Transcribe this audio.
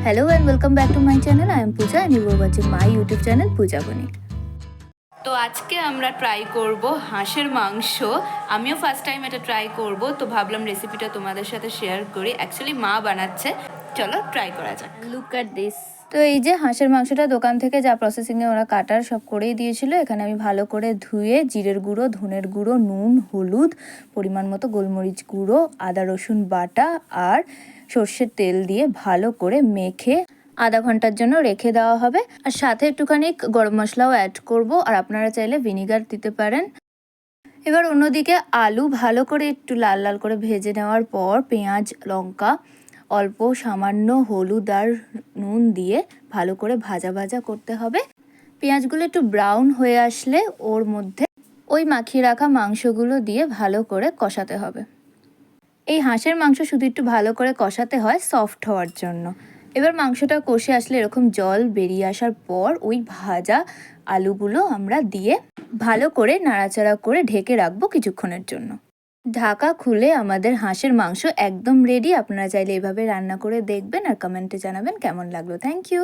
And welcome back to my channel. I am Pooja and you are watching my YouTube channel Pooja Bonik. তো আজকে আমরা try করব হাঁসের মাংস আমিও ফার্স্ট টাইম এটা ট্রাই করব তো ভাবলাম রেসিপিটা তোমাদের সাথে শেয়ার করি অ্যাকচুয়ালি মা বানাচ্ছে চলো ট্রাই করা যাক। লুক অ্যাট দিস তো এই যে হাঁসের মাংসটা দোকান থেকে যা প্রসেসিংয়ে ওরা কাটার সব করেই দিয়েছিল। এখানে আমি ভালো করে ধুয়ে জিরের গুঁড়ো, ধনের গুঁড়ো, নুন, হলুদ, পরিমাণ মতো গোলমরিচ গুঁড়ো, আদা, রসুন বাটা আর সর্ষের তেল দিয়ে ভালো করে মেখে আধা ঘণ্টার জন্য রেখে দেওয়া হবে। আর সাথে একটুখানি গরম মশলাও অ্যাড করব। আর আপনারা চাইলে ভিনিগার দিতে পারেন। এবার অন্যদিকে আলু ভালো করে একটু লাল লাল করে ভেজে নেওয়ার পর পেঁয়াজ, লঙ্কা অল্প সামান্য হলুদ আর নুন দিয়ে ভালো করে ভাজা ভাজা করতে হবে। পেঁয়াজগুলো একটু ব্রাউন হয়ে আসলে ওর মধ্যে ওই মাখিয়ে রাখা মাংসগুলো দিয়ে ভালো করে কষাতে হবে। এই হাঁসের মাংস শুধু একটু ভালো করে কষাতে হয় সফট হওয়ার জন্য। এবার মাংসটা কষে আসলে এরকম জল বেরিয়ে আসার পর ওই ভাজা আলুগুলো আমরা দিয়ে ভালো করে নাড়াচাড়া করে ঢেকে রাখব কিছুক্ষণের জন্য। ঢাকা খুলে আমাদের হাঁসের মাংস একদম রেডি আপনারা চাইলে এভাবে রান্না করে দেখবেন আর কমেন্টে জানাবেন কেমন লাগল। Thank you